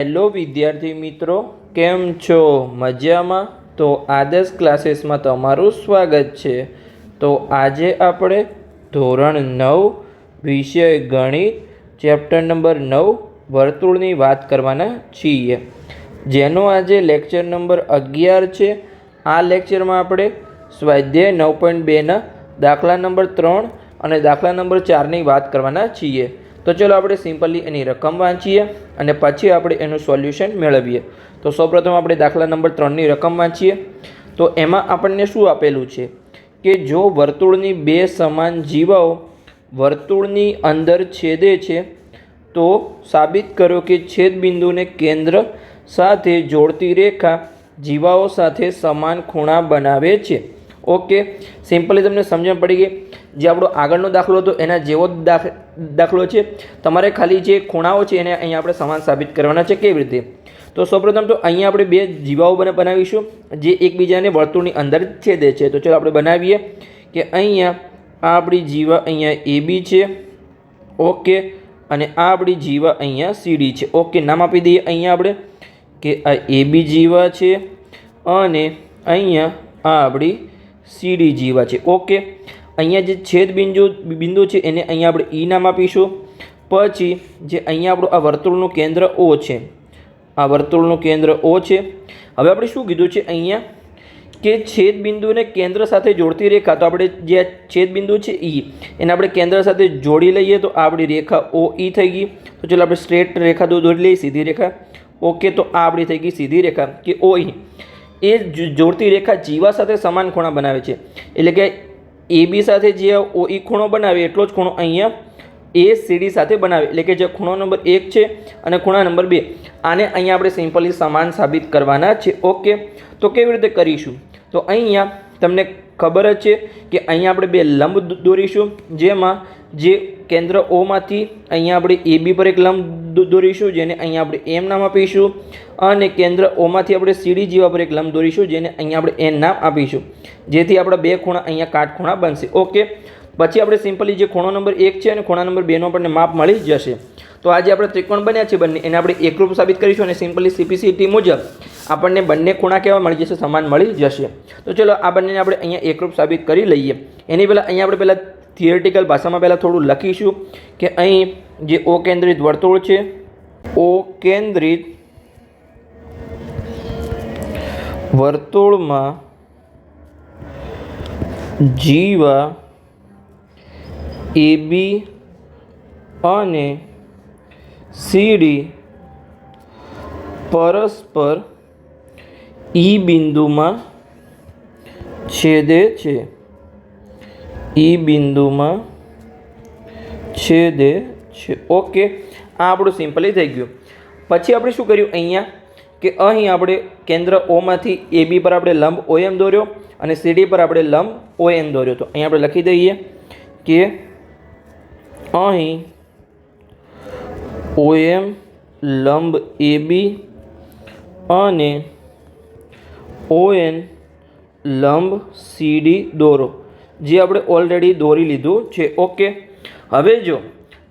Hello વિદ્યાર્થી મિત્રો, કેમ છો? મજામાં? તો આદર્શ ક્લાસીસમાં તમારું સ્વાગત છે. તો આજે આપણે ધોરણ નવ, વિષય ગણિત, ચેપ્ટર નંબર નવ, વર્તુળની વાત કરવાના છીએ. જેનો આજે લેક્ચર નંબર અગિયાર છે. આ લેક્ચરમાં આપણે સ્વાધ્યાય નવ પોઈન્ટ બેના દાખલા નંબર ત્રણ અને દાખલા નંબર ચારની વાત કરવાના છીએ. તો ચલો આપણે સિમ્પલી એની રકમ વાંચીએ અને પછી આપણે એનું સોલ્યુશન મેળવીએ. તો સૌપ્રથમ આપણે દાખલા નંબર ત્રણની રકમ વાંચીએ. તો એમાં આપણને શું આપેલું છે? કે જો વર્તુળની બે સમાન જીવાઓ વર્તુળની અંદર છેદે છે, તો સાબિત કરો કે છેદબિંદુને કેન્દ્ર સાથે જોડતી રેખા જીવાઓ સાથે સમાન ખૂણા બનાવે છે. ઓકે. સિમ્પલી તમને સમજણ પડી ગઈ. જે આપણો આગળનો દાખલો હતો, એના જેવો જ દાખ, દાખલો છે. તમારે ખાલી જે ખૂણાઓ છે, એને અહીંયા આપણે સમાન સાબિત કરવાના છે કેવી રીતે? તો સૌપ્રથમ તો અહીંયા આપણે બે જીવાઓ બને, બનાવીશું. જે એકબીજાને વર્તુળની અંદર છેદે છે. તો ચાલો આપણે બનાવીએ કે અહીંયા આ આપણી જીવા અહીંયા એ છે. ઓકે. અને આ આપણી જીવા અહીંયા સીડી છે. ઓકે, નામ આપી દઈએ અહીંયા આપણે કે આ એ જીવા છે. અને અહીંયા આ આપણી સીડી જીવા છે. ઓકે અહીંયા જે છેદ બિંદુ બિંદુ છે, એને અહીંયા આપણે ઈ નામ આપીશું. પછી જે અહીંયા આપણું આ વર્તુળનું કેન્દ્ર ઓ છે. આ વર્તુળનું કેન્દ્ર ઓ છે. હવે આપણે શું કીધું છે અહીંયા? કે છેદ બિંદુને કેન્દ્ર સાથે જોડતી રેખા, તો આપણે જે છેદ બિંદુ છે ઈ એને આપણે કેન્દ્ર સાથે જોડી લઈએ તો આપણી રેખા ઓ ઈ થઈ ગઈ. તો ચાલો આપણે સ્ટ્રેટ રેખા દોરી લઈએ, સીધી રેખા. ઓકે તો આ આપણી થઈ ગઈ સીધી રેખા, કે ઓ ઈ એ જોડતી રેખા જીવા સાથે સમાન ખૂણા બનાવે છે. એટલે કે એ બી સાથે જે ઓ ઈ ખૂણો બનાવે, એટલો જ ખૂણો અહીંયા એ સીડી સાથે બનાવે. એટલે કે જે ખૂણો નંબર એક છે અને ખૂણા નંબર બે, આને અહીંયા આપણે સિમ્પલી સમાન સાબિત કરવાના છે. ઓકે? તો કેવી રીતે કરીશું? તો અહીંયા તમને ખબર જ છે કે અહીંયા આપણે બે લંબ દોરીશું. જેમાં જે કેન્દ્ર ઓમાંથી અહીંયા આપણે એ બી પર એક લંબ દોરીશું, જેને અહીંયા આપણે એમ નામ આપીશું. અને કેન્દ્ર ઓમાંથી આપણે સીડી જેવા પર એક લંબ દોરીશું, જેને અહીંયા આપણે એન નામ આપીશું. જેથી આપણા બે ખૂણા અહીંયા કાટખૂણા બનશે. ઓકે પછી આપણે સિમ્પલી જે ખૂણો નંબર એક છે અને ખૂણા નંબર બેનો આપણને માપ મળી જશે. તો આજે આપણે ત્રિકોણ બન્યા છે બંને, એને આપણે એકરૂપ સાબિત કરીશું અને સિમ્પલી સીપીસીટી મુજબ આપણને બંને ખૂણા કેવા મળી જશે, સમાન મળી જશે. તો ચલો આ બંનેને આપણે અહીંયા એકરૂપ સાબિત કરી લઈએ. એની પહેલાં અહીંયા આપણે પહેલાં થિયરિટિકલ ભાષામાં પહેલાં થોડું લખીશું કે અહીં જે ઓ કેન્દ્રિત વર્તુળ છે ઓ કેન્દ્રિત વર્તુળમાં જીવા એબી અને સીડી પરસ્પર ઈ બિંદુમાં છેદે છે. ઈ બિંદુમાં છેદે છે. ઓકે આ આપણું સિમ્પલી થઈ ગયું. પછી આપણે શું કર્યું અહીંયા? કે અહીં આપણે કેન્દ્ર ઓમાંથી એ બી પર આપણે લંબ ઓએમ દોર્યો અને સીડી પર આપણે લંબ ઓએમ દોર્યો. તો અહીંયા આપણે લખી દઈએ કે અહીં ઓએમ, લંબ એબી અને ઓએન, લંબ સીડી દોરો, જે આપણે ઓલરેડી દોરી લીધું છે. ઓકે. હવે જો,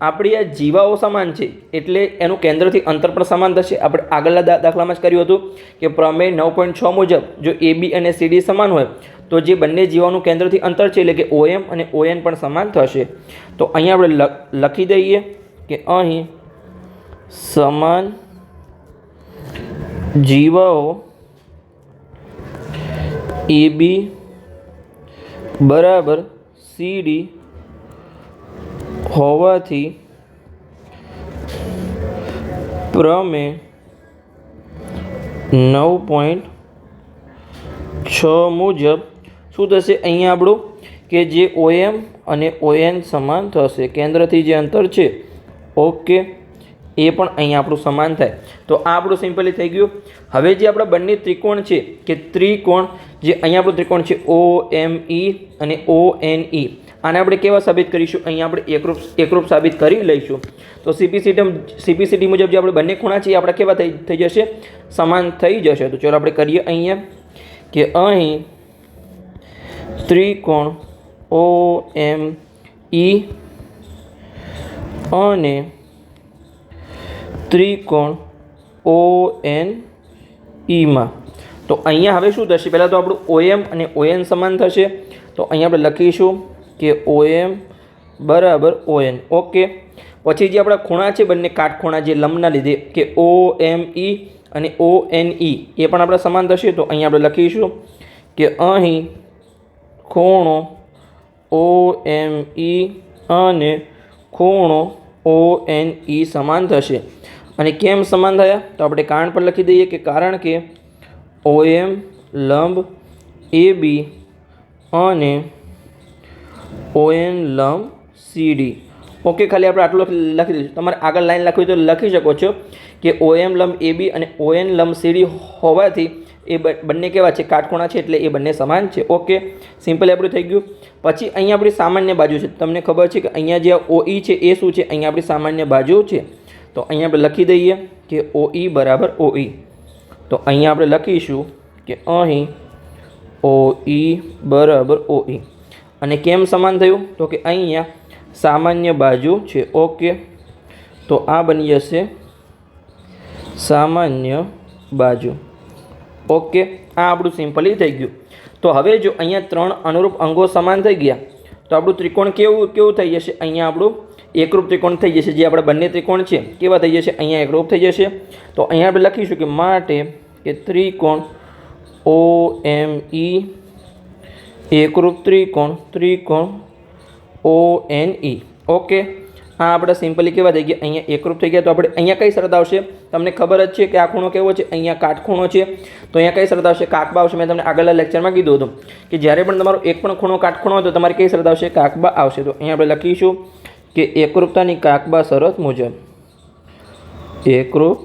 આપણી આ જીવાઓ સમાન છે, એટલે એનું કેન્દ્રથી અંતર પણ સમાન થશે. આપણે આગળના દાખલામાં જ કર્યું હતું કે પ્રમેય નવ પોઈન્ટ છ મુજબ જો એ બી અને સીડી સમાન હોય, તો જે બંને જીવાઓનું કેન્દ્રથી અંતર છે, એટલે કે ઓએમ અને ઓએન પણ સમાન થશે. તો અહીંયા આપણે લખી દઈએ કે અહીં સમાન જીવાઓ એ બી બરાબર સીડી હોવાથી પ્રમે નવ પોઈન્ટ છ મુજબ શું થશે? અહીંયા આપણું કે જે ઓએમ અને ઓએન સમાન થશે. કેન્દ્રથી જે અંતર છે, ઓકે. એ પણ અહીંયા આપણું સમાન થાય. તો આ આપણું સિમ્પલી થઈ ગયું. હવે જે આપણા બંને ત્રિકોણ છે, કે ત્રિકોણ જે અહીંયા આપણું ત્રિકોણ છે ઓ એમ ઈ અને ઓ એન ઈ આને આપણે કેવા સાબિત કરીશું? અહીંયા આપણે એકરૂપ એકરૂપ સાબિત કરી લઈશું. તો સીપીસીટમ સીપીસીટી મુજબ જે આપણે બંને ખૂણા છે, એ આપણા કેવા થઈ થઈ જશે? સમાન થઈ જશે. તો ચાલો આપણે કરીએ અહીંયા કે અહીં ત્રિકોણ ઓ એમ ઈ અને ત્રિકોણ ઓ એન ઈમાં તો અહીંયા હવે શું થશે? પહેલાં તો આપણું ઓએમ અને ઓએન સમાન થશે. તો અહીંયા આપણે લખીશું કે ઓએમ બરાબર ઓએન ઓકે. પછી જે આપણા ખૂણા છે, બંને કાટખૂણા જે લંબના લીધે, કે ઓ એમ ઈ અને ઓ એન ઈ એ પણ આપણે સમાન થશે. તો અહીંયા આપણે લખીશું કે અહીં ખૂણો ઓ એમ ઈ અને ખૂણો ઓ એન ઈ સમાન થશે. અને કેમ સમાન થયા? તો આપણે કારણ પર લખી દઈએ કે કારણ કે ઓએમ લંબ, એ બી અને ઓએન લંબ સીડી ઓકે, ખાલી આપણે આટલું લખી દઈશું. તમારે આગળ લાઈન લખવી તો લખી શકો છો કે ઓએમ લંબ, એ બી અને ઓએન લંબ સીડી હોવાથી એ બંને કેવા છે? કાટખૂણા છે એટલે એ બંને સમાન છે. ઓકે, સિમ્પલ આપણું થઈ ગયું. પછી અહીંયા આપણી સામાન્ય બાજુ છે. તમને ખબર છે કે અહીંયા જે ઓઈ છે એ શું છે? અહીંયા આપણી સામાન્ય બાજુ છે. તો અહીંયા આપણે લખી દઈએ કે ઓઈ બરાબર ઓઈ. તો અહીંયા આપણે લખીશું કે અહીં ઓઈ બરાબર ઓઈ. અને કેમ સમાન થયું? તો કે અહીંયા સામાન્ય બાજુ છે. ઓકે, તો આ બની જશે સામાન્ય બાજુ. ઓકે, આ આપણું સિમ્પલી થઈ ગયું. તો હવે જો અહીંયા ત્રણ અનુરૂપ અંગો સમાન થઈ ગયા, તો આપણું ત્રિકોણ કેવું કેવું થઈ જશે? અહીંયા આપણું એકરૂપ ત્રિકોણ થઈ જશે, જે આપણા બંને ત્રિકોણ છે. કેવા થઈ જશે? અહીંયા એકરૂપ થઈ જશે. તો અહીંયા આપણે લખીશું કે માટે કે ત્રિકોણ ઓ એમ ઈ એકરૂપ ત્રિકોણ ત્રિકોણ ઓ એન ઈ ઓકે? આ આપણે સિમ્પલી કેવા થઈ ગયા અહીંયા એકરૂપ થઈ ગયા તો આપણે અહીંયા કઈ શરત આવશે? તમને ખબર જ છે કે આ ખૂણો કેવો છે? અહીંયા કાટખૂણો છે. તો અહીંયા કઈ શરત આવશે? કાકબા આવશે. મેં તમને આગળના લેક્ચરમાં કીધું હતું કે જ્યારે પણ તમારો એક પણ ખૂણો કાટખૂણો હોય તો તમારે કઈ શરત આવશે? કાકબા આવશે. તો અહીંયા આપણે લખીશું કે એકરૂપતાની કાકબા શરત મુજબ એકરૂપતાની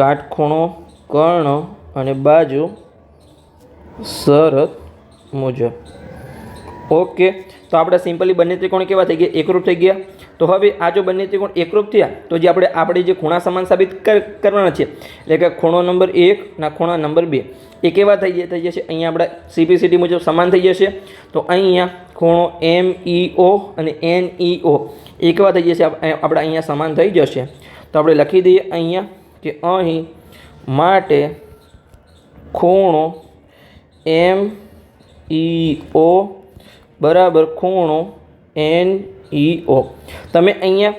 કાટખૂણો કર્ણ અને બાજુ શરત મુજબ. ઓકે. તો આપણે સિમ્પલી બંને ત્રિકોણ કેવા થઈ ગયા? એકરૂપ થઈ ગયા. તો હવે આ જો બંને ત્રિકોણ એકરૂપ થયા, તો જે આપણે આપણે જે ખૂણા સમાન સાબિત કરવાના છે, એટલે કે ખૂણો નંબર એક ના ખૂણા નંબર બે, એ કેવા થઈ જાય થઈ જશે અહીંયા આપણે સીપીસીટી મુજબ સમાન થઈ જશે. તો અહીંયા ખૂણો એમ ઈ ઓ અને એન ઈ ઓ એ કેવા થઈ જશે? આપ- આપણે અહીંયા સમાન થઈ જશે. તો આપણે લખી દઈએ અહીંયા કે અહીં માટે ખૂણો એમ ઈ ઓ બરાબર ખૂણો એન ઈ ઓ તમે અહીંયા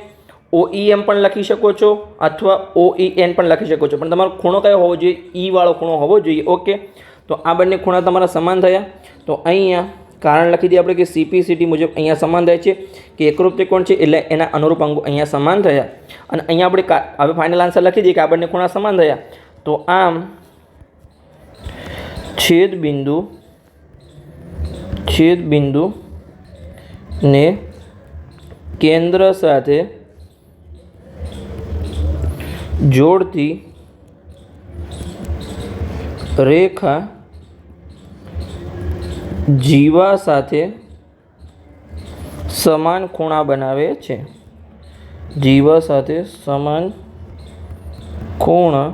ઓ ઈ એમ પણ લખી શકો છો અથવા ઓ ઈ એન પણ લખી શકો છો. પણ તમારો ખૂણો કયો હોવો જોઈએ? ઈ વાળો ખૂણો હોવો જોઈએ. ઓકે? તો આ બંને ખૂણા તમારા સમાન થયા. તો અહીંયા કારણ લખી દઈએ આપણે કે સીપીસીટી મુજબ અહીંયા સમાન થાય છે. કે એકરૂપ ત્રિકોણ છે એટલે એના અનુરૂપ અંગો અહીંયા સમાન થયા. અને અહીંયા આપણે હવે ફાઇનલ આન્સર લખી દઈએ કે આ બંને ખૂણા સમાન થયા. તો આમ છેદ બિંદુ છેદ બિંદુ ને કેન્દ્ર સાથે જોડતી રેખા જીવા સાથે સમાન ખૂણા બનાવે છે. જીવા સાથે સમાન ખૂણા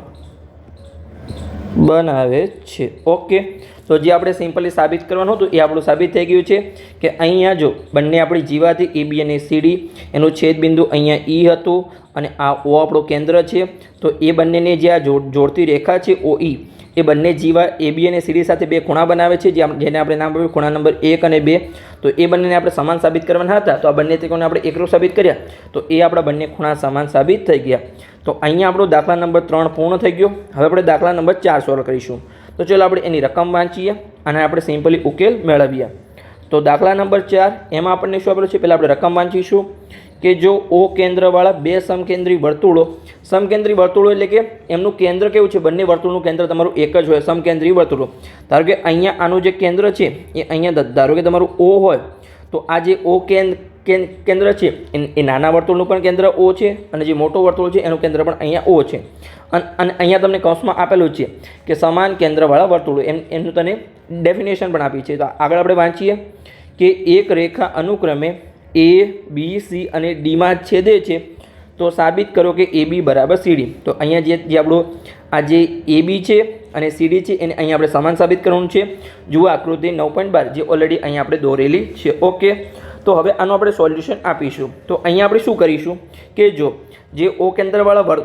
બનાવે છે. ઓકે. તો જે આપણે સિમ્પલી સાબિત કરવાનું હતું, એ આપણું સાબિત થઈ ગયું છે કે અહીંયા જો બંને આપણી જીવાથી એ, બી અને સીડી એનું છેદબિંદુ અહીંયા ઈ હતું અને આ ઓ આપણું કેન્દ્ર છે, તો એ બંનેને જે આ જોડતી રેખા છે, ઓ, ઈ, એ બંને જીવા એ, બી અને સીડી સાથે બે ખૂણા બનાવે છે જેને આપણે નામ આપ્યું ખૂણા નંબર એક અને બે. તો એ બંનેને આપણે સમાન સાબિત કરવાના હતા, તો આ બંને ત્રિકોણને આપણે એકરૂપ સાબિત કર્યા. તો એ આપણા બંને ખૂણા સમાન સાબિત થઈ ગયા. તો અહીંયા આપણો દાખલા નંબર ત્રણ પૂર્ણ થઈ ગયો. હવે આપણે દાખલા નંબર ચાર સોલ્વ કરીશું. તો ચલો આપણે એની રકમ વાંચીએ અને આપણે સિમ્પલી ઉકેલ મેળવીએ. તો દાખલા નંબર ચાર, એમાં આપણને શું આપેલું છે? પહેલાં આપણે રકમ વાંચીશું કે જો ઓ કેન્દ્રવાળા બે સમકેન્દ્રી વર્તુળો સમકેન્દ્રી વર્તુળો એટલે કે એમનું કેન્દ્ર કેવું છે? બંને વર્તુળનું કેન્દ્ર તમારું એક જ હોય, સમકેન્દ્રી વર્તુળો. ધારો કે અહીંયા આનું જે કેન્દ્ર છે, એ અહીંયા ધારો કે તમારું ઓ હોય, તો આ જે ઓ કેન્દ્ર કેન્દ્ર છે. એ- નાના વર્તુળનું પણ કેન્દ્ર ઓ છે અને જે મોટો વર્તુળ છે એનું કેન્દ્ર પણ અહીંયા ઓ છે. અન- અને અહીંયા તમને કૌંસમાં આપેલું છે કે સમાન કેન્દ્રવાળા વર્તુળો, એમ, એમનું તને ડેફિનેશન પણ આપી છે. તો આગળ આપણે વાંચીએ કે એક રેખા અનુક્રમે એ, બી, સી અને ડીમાં છેદે છે. તો સાબિત કરો કે એ બી બરાબર સીડી તો અહીંયા જે જે આપણું આ જે એ બી છે અને સીડી છે એને અહીંયા આપણે સમાન સાબિત કરવાનું છે. જુઓ આકૃતિ નવ પોઈન્ટ બાર જે ઓલરેડી અહીંયા આપણે દોરેલી છે. ઓકે. તો હવે આનું આપણે સોલ્યુશન આપીશું. તો અહીંયા આપણે શું કરીશું કે જો, જે ઓ કેન્દ્રવાળા વર,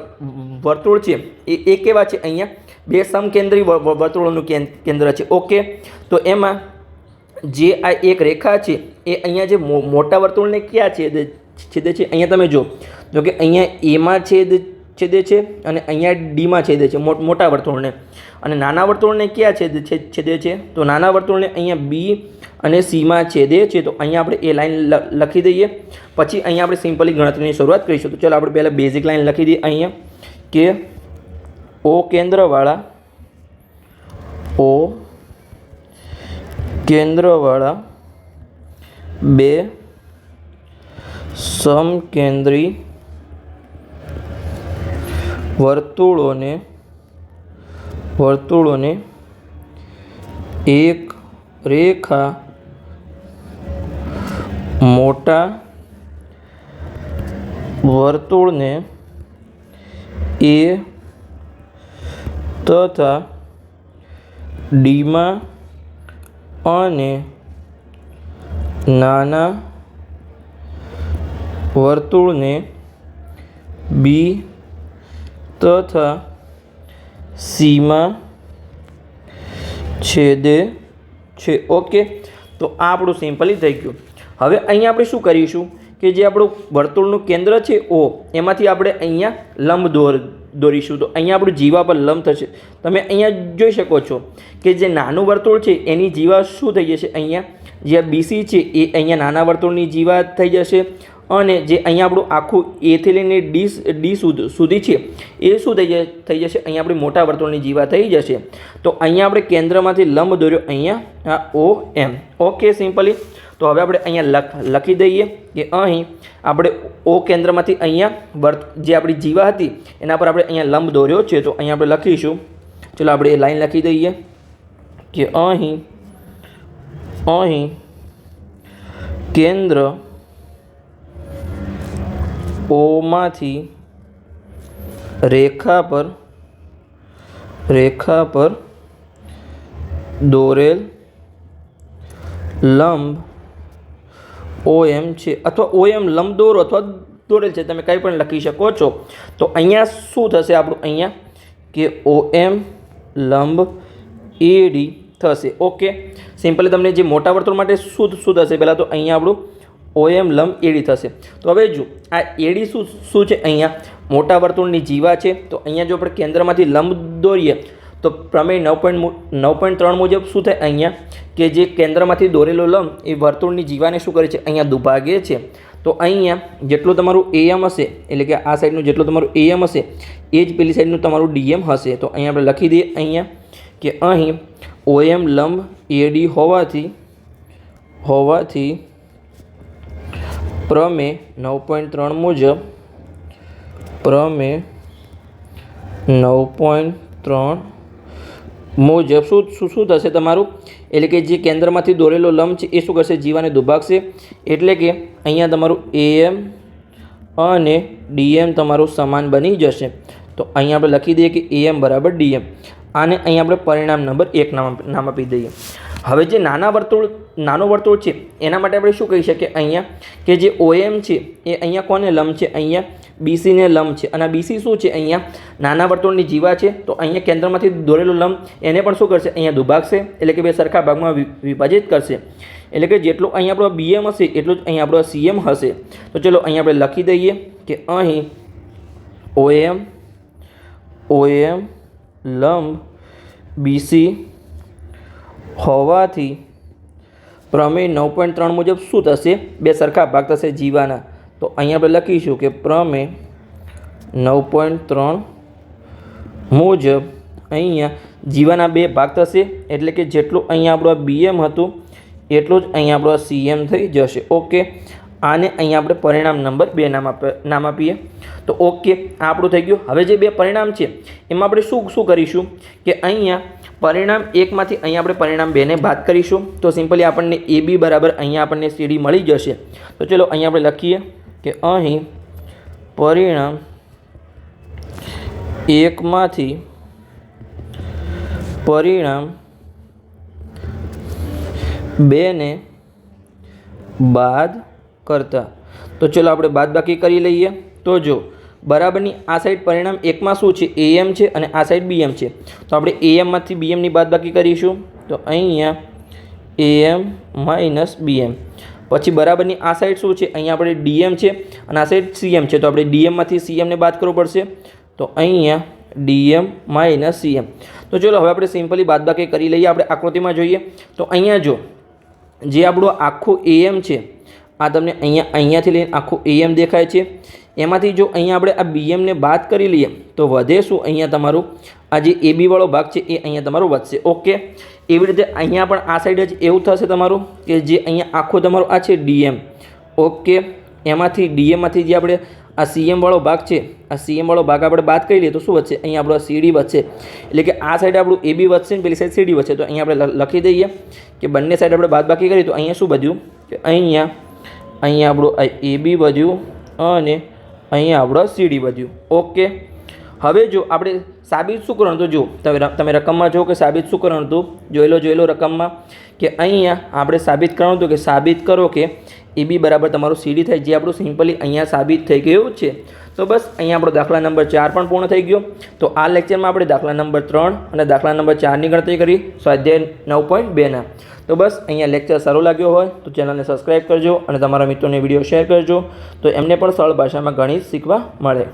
વર્તુળ છે, એ એ કેવા છે અહીંયા? બે સમકેન્દ્રી વર્તુળોનું કેન- કેન્દ્ર છે. ઓકે તો એમાં જે આ એક રેખા છે, એ અહીંયા જે મોટા વર્તુળને ક્યાં છેદે છે? અહીંયા તમે જો તો કે અહીંયા એમાં છેદ છેદે છે અને અહીંયા ડીમાં છેદે છે મોટ- વર્તુળને. અને નાના વર્તુળને ક્યાં છેદ છે- છેદે છે? તો નાના વર્તુળને અહીંયા બી અને સીમાં છેદે છે. તો અહીંયા આપણે એ લાઈન લખી દઈએ. પછી અહીંયા આપણે સિમ્પલી ગણતરીની શરૂઆત કરીશું. તો ચાલો આપણે પહેલાં બેઝિક લાઈન લખી દઈએ અહીંયા. કે ઓ કેન્દ્રવાળા ઓ કેન્દ્રવાળા, બે સમકેન્દ્રી વર્તુળોને વર્તુળોને એક રેખા મોટા વર્તુળને એ તથા ડીમાં અને નાના વર્તુળને બી તથા સીમાં. છેદે. છે. ઓકે. તો આ આપણું સિમ્પલી થઈ ગયું. હવે અહીંયા આપણે શું કરીશું? કે જે આપણું વર્તુળનું કેન્દ્ર છે ઓ, એમાંથી આપણે અહીંયા લંબ દોર, દોરીશું. તો અહીંયા આપણું જીવા પર લંબ થશે. તમે અહીંયા જોઈ શકો છો કે જે નાનું વર્તુળ છે, એની જીવા શું થઈ જશે અહીંયા? જે બીસી છે, એ અહીંયા નાના વર્તુળની જીવા થઈ જશે. અને જે અહીંયા આપણું આખું એથી લઈને ડી ડી સુધી છે, એ શું થઈ જાય થઈ જશે અહીંયા આપણી મોટા વર્તુળની જીવા થઈ જશે. તો અહીંયા આપણે કેન્દ્રમાંથી લંબ દોર્યો અહીંયા, આ ઓ એમ. Okay, simply. તો હવે આપણે અહીંયા લખી દઈએ કે અહીં આપણે ઓ કેન્દ્રમાંથી અહીંયા વર્ત જે આપણી જીવા હતી, એના પર આપણે અહીંયા લંબ દોર્યો છે. તો અહીંયા આપણે લખીશું. ચલો આપણે એ લાઈન લખી દઈએ કે અહીં અહીં કેન્દ્ર ઓમાંથી રેખા પર રેખા પર દોરેલ લંબ ઓ એમ છે અથવા ઓ એમ લંબ દોરો અથવા દોરેલ છે, તમે કંઈ પણ લખી શકો છો. તો અહીંયા શું થશે આપણું અહીંયા? કે ઓ એમ લંબ એડી થશે. ઓકે? સિમ્પલી તમને જે મોટા વર્તુળ માટે શું શું થશે? પહેલાં તો અહીંયા આપણું ઓએમ લંબ એડી થશે. તો હવે જો, આ એડી શું શું છે અહીંયા? મોટા વર્તુળની જીવા છે. તો અહીંયા જો આપણે કેન્દ્રમાંથી લંબ દોરીએ, તો પ્રમેય નવ પોઈન્ટ નવ પોઈન્ટ ત્રણ મુજબ શું થાય અહીંયા? કે જે કેન્દ્રમાંથી દોરેલો લંબ, એ વર્તુળની જીવાને શું કરે છે? અહીંયા દુભાગે છે. તો અહીંયા જેટલું તમારું એએમ હશે, એટલે કે આ સાઈડનું જેટલું તમારું એએમ હશે, એ જ પેલી સાઈડનું તમારું ડીએમ હશે. તો અહીંયા આપણે લખી દઈએ અહીંયા કે અહીં ઓએમ લંબ એડી હોવાથી હોવાથી પ્રમે નવ પોઈન્ટ ત્રણ મુજબ પ્રમે નવ પોઈન્ટ ત્રણ મુજબ શું શું શું થશે તમારું? એટલે કે જે કેન્દ્રમાંથી દોરેલો લંબ છે, એ શું કરશે? જીવાને દુભાગશે. એટલે કે અહીંયા તમારું એએમ અને ડીએમ તમારું સમાન બની જશે. તો અહીંયા આપણે લખી દઈએ કે એએમ બરાબર ડીએમ. આને અહીંયા આપણે પરિણામ નંબર એક નામ નામ આપી દઈએ. હવે જે નાના વર્તુળ નાનો વર્તુળ છે, એના માટે આપણે શું કહી શકીએ? અહીંયા કે જે ઓએમ છે, એ અહીંયા કોને લંબ છે? અહીંયા બીસીને લંબ છે. અને બીસી શું છે? અહીંયા નાના વર્તુળની જીવા છે, તો અહીંયા કેન્દ્રમાંથી દોરેલો લંબ એને પણ શું કરશે? અહીંયા દુભાગશે, એટલે કે બે સરખા ભાગમાં વિભાજિત કરશે. એટલે કે જેટલું અહીંયા આપણો બીએમ હશે, એટલું જ અહીંયા આપણો સીએમ હશે. તો ચલો અહીંયા આપણે લખી દઈએ કે અહીં ઓએમ ઓએમ લંબ બીસી હોવાથી પ્રમેય નવ પોઈન્ટ ત્રણ મુજબ શું થશે? બે સરખા ભાગ થશે જીવાના. તો અહીંયા આપણે લખીશું કે પ્રમેય નવ પોઈન્ટ ત્રણ મુજબ અહીંયા જીવાના બે ભાગ થશે. એટલે કે જેટલું અહીંયા આપણું બીએમ હતું, એટલું જ અહીંયા આપણું સીએમ થઈ જશે. ઓકે આને અહીંયા આપણે પરિણામ નંબર બે નામ આપ નામ આપીએ. તો ઓકે આ આપણું થઈ ગયું. હવે જે બે પરિણામ છે, એમાં આપણે શું શું કરીશું કે અહીંયા પરિણામ એકમાંથી અહીંયા આપણે પરિણામ બેને બાદ કરીશું. તો સિમ્પલી આપણને એ બી બરાબર અહીંયા આપણને સીડી મળી જશે. તો ચલો અહીંયા આપણે લખીએ કે અહીં પરિણામ એકમાંથી પરિણામ બેને બાદ કરતા. તો ચલો આપણે બાદબાકી કરી લઈએ. તો જો, બરાબરની આ સાઈડ પરિણામ એકમાં શું છે? એએમ છે અને આ સાઈડ બીએમ છે. તો આપણે એએમમાંથી બીએમની બાદબાકી કરીશું. તો અહીંયા એએમ માઇનસ બીએમ પછી બરાબરની આ સાઈડ શું છે? અહીંયા આપણે ડીએમ છે અને આ સાઈડ સીએમ છે. તો આપણે ડીએમમાંથી સીએમને બાદ કરવું પડશે. તો અહીંયા ડીએમ માઇનસ સીએમ તો ચલો, હવે આપણે સિમ્પલી બાદબાકી કરી લઈએ. આપણે આકૃતિમાં જોઈએ. તો અહીંયા જો, જે આપણું આખું એએમ છે આ તમને અહીંયા, અહીંયાથી લઈને આખું એએમ દેખાય છે. એમાંથી જો અહીંયા આપણે આ બીએમને બાદ કરી લઈએ, તો વધે શું? અહીંયા તમારું, આ જે એ વાળો ભાગ છે, એ અહીંયા તમારો વધશે. ઓકે એવી રીતે અહીંયા પણ આ સાઈડ જ એવું થશે તમારું, કે જે અહીંયા આખું તમારું આ છે ડીએમ ઓકે એમાંથી ડીએમમાંથી જે આપણે આ સીએમ વાળો ભાગ છે, આ સીએમ વાળો ભાગ આપણે બાદ કરી લઈએ, તો શું વધશે? અહીંયા આપણો સીડી વધશે. એટલે કે આ સાઈડ આપણું એ બી વધશે ને પેલી સાઈડ સીડી વધશે. તો અહીંયા આપણે લખી દઈએ કે બંને સાઈડ આપણે બાદ બાકી કરીએ તો અહીંયા શું બધ્યું કે અહીંયા અહીંયા આપણું એ બી વધ્યું અને અહીંયા આપણો સીડી વધ્યું ઓકે? હવે જો આપણે સાબિત શું કરવાનું હતું? જો, તમે તમે રકમમાં જો કે સાબિત શું કરવાનું હતું? જોયેલો જોયેલો રકમમાં કે અહીંયા આપણે સાબિત કરવાનું હતું કે સાબિત કરો કે એ બી બરાબર તમારું સીડી થાય. જે આપણું સિમ્પલી અહીંયા સાબિત થઈ ગયું છે. તો બસ, અહીંયા આપણો દાખલા નંબર ચાર પણ પૂર્ણ થઈ ગયો. તો આ લેક્ચરમાં આપણે દાખલા નંબર ત્રણ અને દાખલા નંબર ચારની ગણતરી કરી, સ્વાધ્યાય નવ પોઈન્ટ બેના તો બસ, અહીંયા લેક્ચર સારો લાગ્યો હોય તો ચેનલને સબસ્ક્રાઈબ કરજો અને તમારા મિત્રોને વીડિયો શેર કરજો તો એમને પણ સરળ ભાષામાં ગણિત શીખવા મળે.